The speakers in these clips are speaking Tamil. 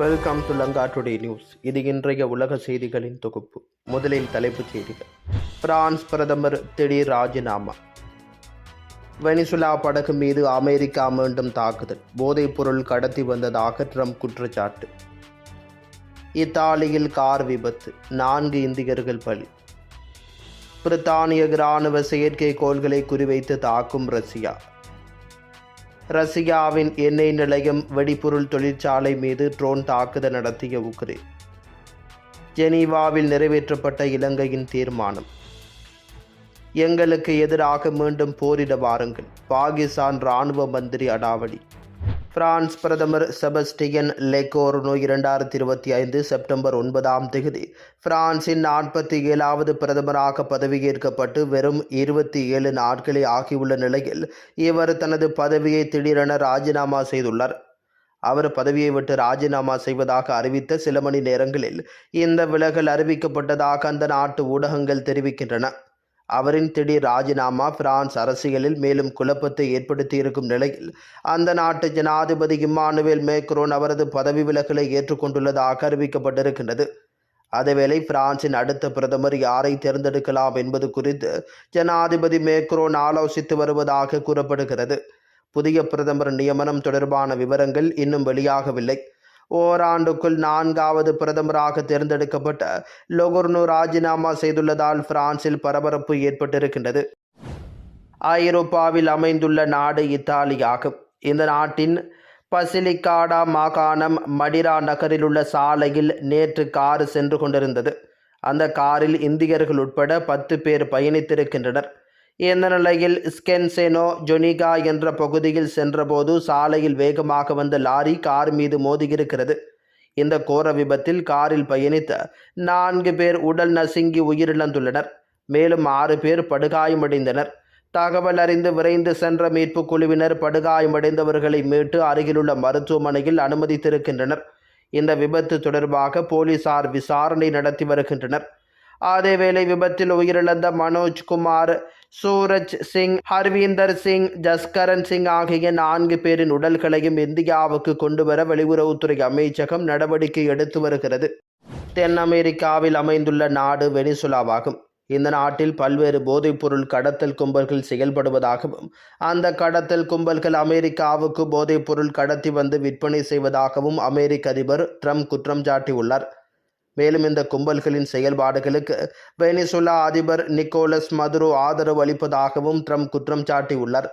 Welcome to Lanka today news இது இன்றைய உலக செய்திகளின் தொகுப்பு. முதலில் தலைப்புச் செய்திகள். பிரான்ஸ் பிரதமர் திடீர் ராஜினாமா. வெனிசுலா படகு மீது அமெரிக்கா மீண்டும் தாக்குதல். போதைப் பொருள் கடத்தி வந்ததாக ட்ரம்ப் குற்றச்சாட்டு. இத்தாலியில் கார் விபத்து. நான்கு இந்தியர்கள் பலி. பிரித்தானிய இராணுவ செயற்கைக்கோள்களை குறிவைத்து தாக்கும் ரஷ்யா. ரஷ்யாவின் எண்ணெய் நிலையம் வெடிபொருள் தொழிற்சாலை மீது ட்ரோன் தாக்குதல் நடத்திய உக்ரைன். ஜெனீவாவில் நிறைவேற்றப்பட்ட இலங்கையின் தீர்மானம். எங்களுக்கு எதிராக மீண்டும் போரிட வாருங்கள். பாகிஸ்தான் இராணுவ மந்திரி அடாவடி. பிரான்ஸ் பிரதமர் செபஸ்டியன் லெகோர்னோ இரண்டாயிரத்தி இருபத்தி ஐந்து செப்டம்பர் ஒன்பதாம் தேதி. பிரான்சின் நாற்பத்தி ஏழாவது பிரதமராக பதவியேற்கப்பட்டு வெறும் இருபத்தி ஏழு நாட்களே ஆகியுள்ள நிலையில் இவர் தனது பதவியை திடீரென ராஜினாமா செய்துள்ளார். அவர் பதவியை விட்டு ராஜினாமா செய்வதாக அறிவித்த சில மணி நேரங்களில் இந்த விலகல் அறிவிக்கப்பட்டதாக அந்த நாட்டு ஊடகங்கள் தெரிவிக்கின்றன. அவரின் திடீர் ராஜினாமா பிரான்ஸ் அரசியலில் மேலும் குழப்பத்தை ஏற்படுத்தியிருக்கும் நிலையில் அந்த நாட்டு ஜனாதிபதி இம்மானுவேல் மேக்ரோன் அவரது பதவி விலகலை ஏற்றுக்கொண்டுள்ளதாக அறிவிக்கப்பட்டிருக்கின்றது. அதேவேளை பிரான்சின் அடுத்த பிரதமர் யாரை தேர்ந்தெடுக்கலாம் என்பது குறித்து ஜனாதிபதி மேக்ரோன் ஆலோசித்து வருவதாக கூறப்படுகிறது. புதிய பிரதமர் நியமனம் தொடர்பான விவரங்கள் இன்னும் வெளியாகவில்லை. ஓராண்டுக்குள் நான்காவது பிரதமராக தேர்ந்தெடுக்கப்பட்ட லொகுர்னு ராஜினாமா செய்துள்ளதால் பிரான்சில் பரபரப்பு ஏற்பட்டிருக்கின்றது. ஐரோப்பாவில் அமைந்துள்ள நாடு இத்தாலியாகும். இந்த நாட்டின் பசிலிக்காடா மாகாணம் மடிரா நகரில் உள்ள சாலையில் நேற்று கார் சென்று கொண்டிருந்தது. அந்த காரில் இந்தியர்கள் உட்பட பத்து பேர் பயணித்திருக்கின்றனர். இந்த நிலையில் ஸ்கென்செனோ ஜொனிகா என்ற பகுதியில் சென்றபோது சாலையில் வேகமாக வந்த லாரி கார் மீது மோதியிருக்கிறது. இந்த கோர விபத்தில் காரில் பயணித்த நான்கு பேர் உடல் நசுங்கி உயிரிழந்துள்ளனர். மேலும் ஆறு பேர் படுகாயமடைந்தனர். தகவல் அறிந்து விரைந்து சென்ற மீட்புக் குழுவினர் படுகாயமடைந்தவர்களை மீட்டு அருகிலுள்ள மருத்துவமனையில் அனுமதித்திருக்கின்றனர். இந்த விபத்து தொடர்பாக போலீசார் விசாரணை நடத்தி வருகின்றனர். அதேவேளை விபத்தில் உயிரிழந்த மனோஜ் குமார் சூரஜ் சிங் ஹர்வீந்தர் சிங் ஜஸ்கரன் சிங் ஆகிய நான்கு பேரின் உடல்களையும் இந்தியாவுக்கு கொண்டுவர வெளியுறவுத்துறை அமைச்சகம் நடவடிக்கை எடுத்து வருகிறது. தென் அமெரிக்காவில் அமைந்துள்ள நாடு வெனிசுலாவாகும். இந்த நாட்டில் பல்வேறு போதைப்பொருள் கடத்தல் கும்பல்கள் செயல்படுவதாகவும் அந்த கடத்தல் கும்பல்கள் அமெரிக்காவுக்கு போதைப்பொருள் கடத்தி வந்து விற்பனை செய்வதாகவும் அமெரிக்க அதிபர் ட்ரம்ப் குற்றம் சாட்டியுள்ளார். மேலும் இந்த கும்பல்களின் செயல்பாடுகளுக்கு வெனிசுலா அதிபர் நிக்கோலஸ் மதுரோ ஆதரவு அளிப்பதாகவும் ட்ரம்ப் குற்றம் சாட்டியுள்ளார்.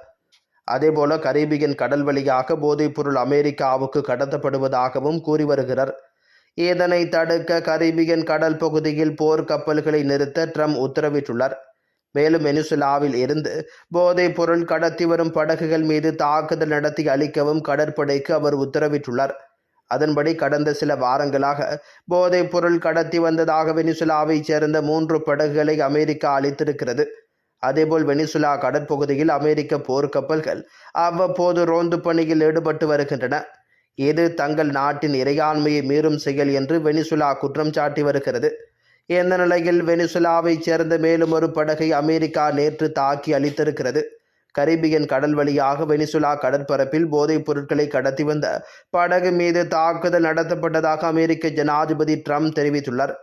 அதேபோல கரீபியன் கடல் வழியாக போதைப்பொருள் அமெரிக்காவுக்கு கடத்தப்படுவதாகவும் கூறி வருகிறார். இதனை தடுக்க கரீபியன் கடல் பகுதியில் போர் கப்பல்களை நிறுத்த ட்ரம்ப் உத்தரவிட்டுள்ளார். மேலும் வெனிசுலாவில் இருந்து போதைப் பொருள் கடத்தி வரும் படகுகள் மீது தாக்குதல் நடத்தி அளிக்கவும் கடற்படைக்கு அவர் உத்தரவிட்டுள்ளார். அதன்படி கடந்த சில வாரங்களாக போதைப் பொருள் கடத்தி வந்ததாக வெனிசுலாவைச் சேர்ந்த மூன்று படகுகளை அமெரிக்கா அளித்திருக்கிறது. அதேபோல் வெனிசுலா கடற்பகுதியில் அமெரிக்க போர்க்கப்பல்கள் அவ்வப்போது ரோந்து பணியில் ஈடுபட்டு வருகின்றன. இது தங்கள் நாட்டின் இறையாண்மையை மீறும் செயல் என்று வெனிசுலா குற்றம் சாட்டி வருகிறது. இந்த நிலையில் வெனிசுலாவைச் சேர்ந்த மேலும் ஒரு படகை அமெரிக்கா நேற்று தாக்கி அளித்திருக்கிறது. கரிபியன் கடல் வழியாக வெனிசுலா கடற்பரப்பில் போதைப் பொருட்களை கடத்தி வந்த படகு மீது தாக்குதல் நடத்தப்பட்டதாக அமெரிக்க ஜனாதிபதி ட்ரம்ப் தெரிவித்துள்ளார்.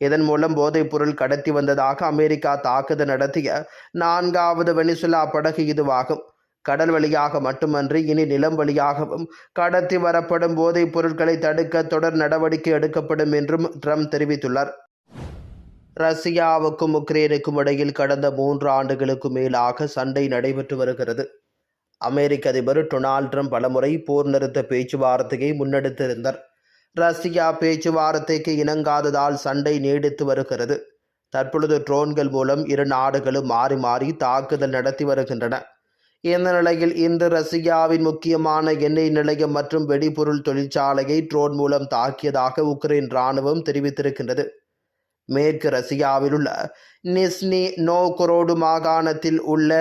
இதன் மூலம் போதைப் பொருள் கடத்தி வந்ததாக அமெரிக்கா தாக்குதல் நடத்திய நான்காவது வெனிசுலா படகு இதுவாகும். கடல் வழியாக மட்டுமன்றி இனி நிலம் வழியாகவும் கடத்தி வரப்படும் போதைப் பொருட்களை தடுக்க தொடர் நடவடிக்கை எடுக்கப்படும் என்றும் ட்ரம்ப் தெரிவித்துள்ளார். ரஷ்யாவுக்கும் உக்ரைனுக்கும் இடையில் கடந்த மூன்று ஆண்டுகளுக்கு மேலாக சண்டை நடைபெற்று வருகிறது. அமெரிக்க அதிபர் டொனால்ட் ட்ரம்ப் பலமுறை போர் நிறுத்த பேச்சுவார்த்தையை முன்னெடுத்திருந்தார். ரஷ்யா பேச்சுவார்த்தைக்கு இணங்காததால் சண்டை நீடித்து வருகிறது. தற்பொழுது ட்ரோன்கள் மூலம் இரு நாடுகளும் மாறி மாறி தாக்குதல் நடத்தி வருகின்றன. இந்த நிலையில் இன்று ரஷ்யாவின் முக்கியமான எண்ணெய் நிலையம் மற்றும் வெடிபொருள் தொழிற்சாலையை ட்ரோன் மூலம் தாக்கியதாக உக்ரைன் இராணுவம் தெரிவித்திருக்கின்றது. மேற்கு ரஷ்யாவிலுள்ள நிஸ்னி நோகரோடு மாகாணத்தில் உள்ள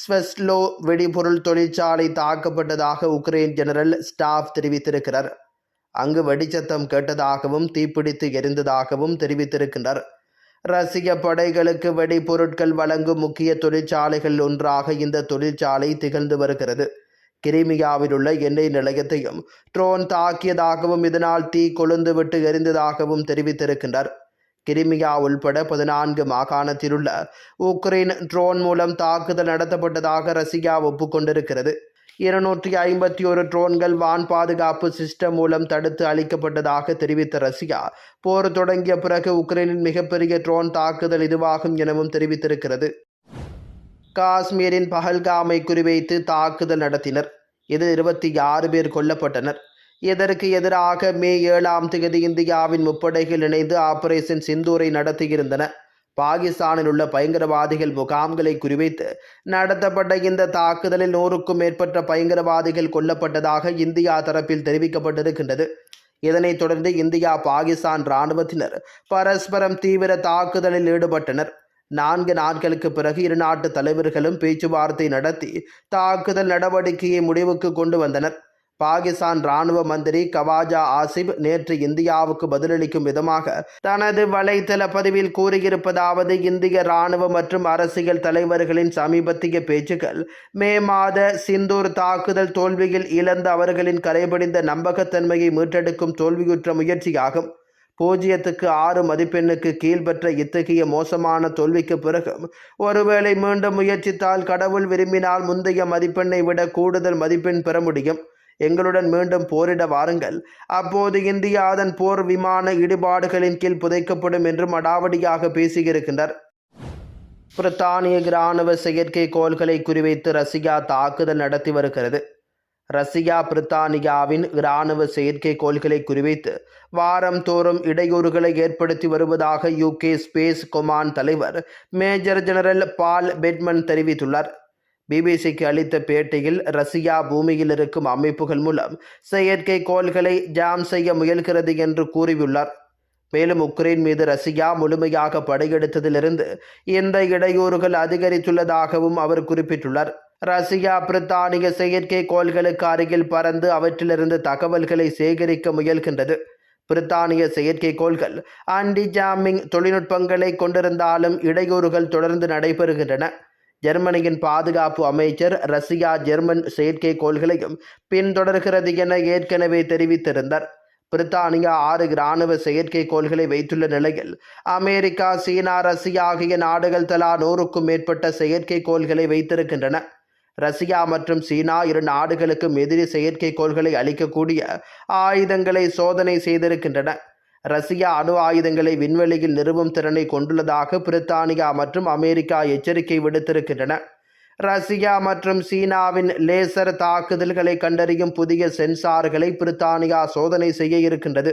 ஸ்வெஸ்லோ வெடிபொருள் தொழிற்சாலை தாக்கப்பட்டதாக உக்ரைன் ஜெனரல் ஸ்டாஃப் தெரிவித்திருக்கிறார். அங்கு வெடிச்சத்தம் கேட்டதாகவும் தீப்பிடித்து எரிந்ததாகவும் தெரிவித்திருக்கின்றார். ரஷ்ய படைகளுக்கு வெடிபொருட்கள் வழங்கும் முக்கிய தொழிற்சாலைகள் ஒன்றாக இந்த தொழிற்சாலை திகழ்ந்து வருகிறது. கிரிமியாவில் உள்ள எண்ணெய் நிலையத்தையும் ட்ரோன் தாக்கியதாகவும் இதனால் தீ கொழுந்துவிட்டு எரிந்ததாகவும் தெரிவித்திருக்கின்றார். கிரிமியா உள்பட பதினான்கு மாகாணத்தில் உள்ள உக்ரைன் ட்ரோன் மூலம் தாக்குதல் நடத்தப்பட்டதாக ரஷ்யா ஒப்புக்கொண்டிருக்கிறது. இருநூற்றி ஐம்பத்தி ஒரு ட்ரோன்கள் வான் பாதுகாப்பு சிஸ்டம் மூலம் தடுத்து அளிக்கப்பட்டதாக தெரிவித்த ரஷ்யா போர் தொடங்கிய பிறகு உக்ரைனின் மிகப்பெரிய ட்ரோன் தாக்குதல் இதுவாகும் எனவும் தெரிவித்திருக்கிறது. காஷ்மீரின் பஹல்காமை குறிவைத்து தாக்குதல் நடத்தினர். இதில் இருபத்தி ஆறு பேர் கொல்லப்பட்டனர். இதற்கு எதிராக மே ஏழாம் தேதி இந்தியாவின் முப்படைகள் இணைந்து ஆபரேஷன் சிந்தூரை நடத்தியிருந்தன? பாகிஸ்தானில் உள்ள பயங்கரவாதிகள் முகாம்களை குறிவைத்து நடத்தப்பட்ட இந்த தாக்குதலில் நூறுக்கும் மேற்பட்ட பயங்கரவாதிகள் கொல்லப்பட்டதாக இந்தியா தரப்பில் தெரிவிக்கப்பட்டிருக்கின்றது. இதனைத் தொடர்ந்து இந்தியா பாகிஸ்தான் இராணுவத்தினர் பரஸ்பரம் தீவிர தாக்குதலில் ஈடுபட்டனர். நான்கு நாட்களுக்கு பிறகு இரு நாட்டு தலைவர்களும் பேச்சுவார்த்தை நடத்தி தாக்குதல் நடவடிக்கையை முடிவுக்கு கொண்டு வந்தனர். பாகிஸ்தான் ராணுவ மந்திரி கவாஜா ஆசிப் நேற்று இந்தியாவுக்கு பதிலளிக்கும் விதமாக தனது வலைத்தள பதிவில் கூறியிருப்பதாவது இந்திய ராணுவ மற்றும் அரசியல் தலைவர்களின் சமீபத்திய பேச்சுக்கள் மே மாத சிந்தூர் தாக்குதல் தோல்வியில் இழந்த அவர்களின் கரைபடிந்த நம்பகத்தன்மையை மீட்டெடுக்கும் தோல்வியுற்ற முயற்சியாகும். பூஜ்ஜியத்துக்கு ஆறு மதிப்பெண்ணுக்கு கீழ்பெற்ற இத்தகைய மோசமான தோல்விக்கு பிறகும் ஒருவேளை மீண்டும் முயற்சித்தால் கடவுள் விரும்பினால் முந்தைய மதிப்பெண்ணை விட கூடுதல் மதிப்பெண் பெற முடியும். எங்களுடன் மீண்டும் போரிட வாருங்கள். அப்போது இந்தியா அதன் போர் விமான இடிபாடுகளின் கீழ் புதைக்கப்படும் என்றும் அடாவடியாக பேசியிருக்கின்றார் பிரித்தானிய இராணுவ செயற்கைக்கோள்களை குறிவைத்து ரஷ்யா தாக்குதல் நடத்தி வருகிறது. ரஷ்யா பிரித்தானியாவின் இராணுவ செயற்கைக்கோள்களை குறிவைத்து வாரம்தோறும் இடையூறுகளை ஏற்படுத்தி வருவதாக யூகே ஸ்பேஸ் கொமான் தலைவர் மேஜர் ஜெனரல் பால் பெட்மன் தெரிவித்துள்ளார். பிபிசிக்கு அளித்த பேட்டியில் ரஷ்யா பூமியில் இருக்கும் அமைப்புகள் மூலம் செயற்கை கோள்களை ஜாம் செய்ய முயல்கிறது என்று கூறியுள்ளார். மேலும் உக்ரைன் மீது ரஷ்யா முழுமையாக படையெடுத்ததிலிருந்து இந்த இடையூறுகள் அதிகரித்துள்ளதாகவும் அவர் குறிப்பிட்டுள்ளார். ரஷ்யா பிரித்தானிய செயற்கை கோள்களுக்கு அருகில் பறந்து அவற்றிலிருந்து தகவல்களை சேகரிக்க முயல்கின்றது. பிரித்தானிய செயற்கைக்கோள்கள் ஆன்டி ஜாமிங் தொழில்நுட்பங்களை கொண்டிருந்தாலும் இடையூறுகள் தொடர்ந்து நடைபெறுகின்றன. ஜெர்மனியின் பாதுகாப்பு அமைச்சர் ரஷ்யா ஜெர்மன் செயற்கைக்கோள்களையும் பின்தொடர்கிறது என ஏற்கனவே தெரிவித்திருந்தார். பிரித்தானியா ஆறு இராணுவ செயற்கைக்கோள்களை வைத்துள்ள நிலையில் அமெரிக்கா சீனா ரஷ்யா ஆகிய நாடுகள் தலா நூறுக்கும் மேற்பட்ட செயற்கைக்கோள்களை வைத்திருக்கின்றன. ரஷ்யா மற்றும் சீனா இரு நாடுகளுக்கும் எதிரி செயற்கைக்கோள்களை அளிக்கக்கூடிய ஆயுதங்களை சோதனை செய்திருக்கின்றன. ரஷ்யா அணு ஆயுதங்களை விண்வெளியில் நிறுவும் திறனை கொண்டுள்ளதாக பிரித்தானியா மற்றும் அமெரிக்கா எச்சரிக்கை விடுத்திருக்கின்றன. ரஷ்யா மற்றும் சீனாவின் லேசர் தாக்குதல்களை கண்டறியும் புதிய சென்சார்களை பிரித்தானியா சோதனை செய்ய இருக்கின்றது.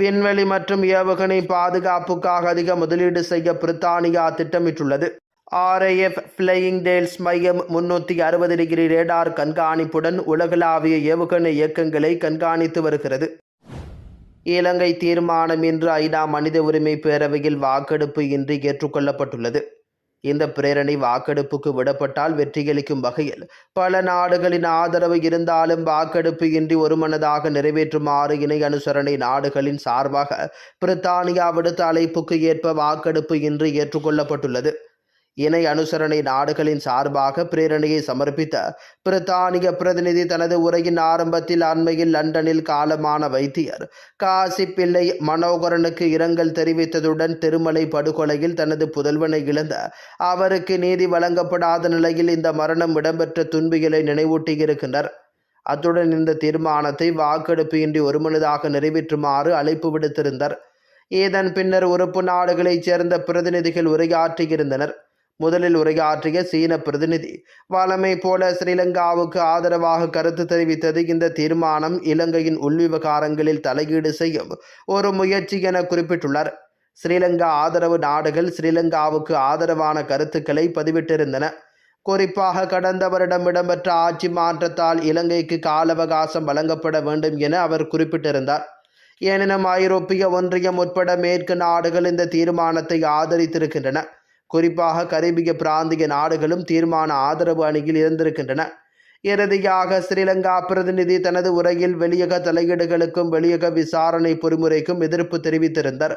விண்வெளி மற்றும் ஏவுகணை பாதுகாப்புக்காக அதிக முதலீடு செய்ய பிரித்தானியா திட்டமிட்டுள்ளது. ஆர்ஐஎஃப் ஃப்ளையிங் டேல்ஸ் மையம் முன்னூற்றி அறுபது டிகிரி ரேடார் கண்காணிப்புடன் உலகளாவிய ஏவுகணை இயக்கங்களை கண்காணித்து வருகிறது. இலங்கை தீர்மானம் இன்று ஐநா மனித உரிமை பேரவையில் வாக்கெடுப்பு இன்றி ஏற்றுக்கொள்ளப்பட்டுள்ளது. இந்த பிரேரணை வாக்கெடுப்புக்கு விடப்பட்டால் வெற்றியளிக்கும் வகையில் பல நாடுகளின் ஆதரவு இருந்தாலும் வாக்கெடுப்பு இன்றி ஒருமனதாக நிறைவேற்றுமாறு இணை அனுசரணை நாடுகளின் சார்பாக பிரித்தானியா விடுத்த அழைப்புக்கு ஏற்ப வாக்கெடுப்பு இன்றி ஏற்றுக்கொள்ளப்பட்டுள்ளது. இணை அனுசரணை நாடுகளின் சார்பாக பிரேரணையை சமர்ப்பித்த பிரித்தானிய பிரதிநிதி தனது உரையின் ஆரம்பத்தில் அண்மையில் லண்டனில் காலமான வைத்தியர் காசி பிள்ளை மனோகரனுக்கு இரங்கல் தெரிவித்ததுடன் திருமலை படுகொலையில் தனது புதல்வனை இழந்த அவருக்கு நீதி வழங்கப்படாத நிலையில் இந்த மரணம் இடம்பெற்ற துன்பியலை நினைவூட்டியிருக்கின்றனர். அத்துடன் இந்த தீர்மானத்தை வாக்கெடுப்பு இன்றி ஒருமனதாக நிறைவேற்றுமாறு அழைப்பு விடுத்திருந்தார் இதன் பின்னர் உறுப்பு நாடுகளைச் சேர்ந்த பிரதிநிதிகள் உரையாற்றியிருந்தனர். முதலில் உரையாற்றிய சீன பிரதிநிதி. வளமை போல ஸ்ரீலங்காவுக்கு ஆதரவாக கருத்து தெரிவித்தது இந்த தீர்மானம் இலங்கையின் உள்விவகாரங்களில் தலையீடு செய்யும் ஒரு முயற்சி என குறிப்பிட்டுள்ளார். ஸ்ரீலங்கா ஆதரவு நாடுகள் ஸ்ரீலங்காவுக்கு ஆதரவான கருத்துக்களை பதிவிட்டிருந்தன. குறிப்பாக கடந்த வருடம் இடம்பெற்ற ஆட்சி மாற்றத்தால் இலங்கைக்கு கால அவகாசம் வழங்கப்பட வேண்டும் என அவர் குறிப்பிட்டிருந்தார். எனினும் ஐரோப்பிய ஒன்றியம் உட்பட மேற்கு நாடுகள் இந்த தீர்மானத்தை ஆதரித்திருக்கின்றன. குறிப்பாக கரீபிய பிராந்திய நாடுகளும் தீர்மான ஆதரவு அணியில் இருந்திருக்கின்றன. இறுதியாக ஸ்ரீலங்கா பிரதிநிதி தனது உரையில் வெளியக தலையீடுகளுக்கும் வெளியக விசாரணை பொறிமுறைக்கும் எதிர்ப்பு தெரிவித்திருந்தார்.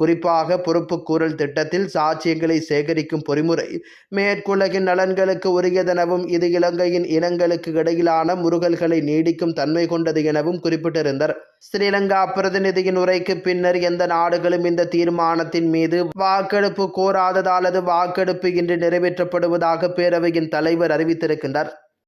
குறிப்பாக பொறுப்புக்கூறல் திட்டத்தில் சாட்சியங்களை சேகரிக்கும் பொறிமுறை மேற்குலகின் நலன்களுக்கு உரியதெனவும் இது இலங்கையின் இனங்களுக்கு இடையிலான முருகல்களை நீடிக்கும் தன்மை கொண்டது எனவும் குறிப்பிட்டிருந்தார். ஸ்ரீலங்கா பிரதிநிதியின் உரைக்கு பின்னர் எந்த நாடுகளும் இந்த தீர்மானத்தின் மீது வாக்கெடுப்பு கோராததால் அது வாக்கெடுப்பு இன்று நிறைவேற்றப்படுவதாக பேரவையின் தலைவர் அறிவித்திருக்கின்றார்.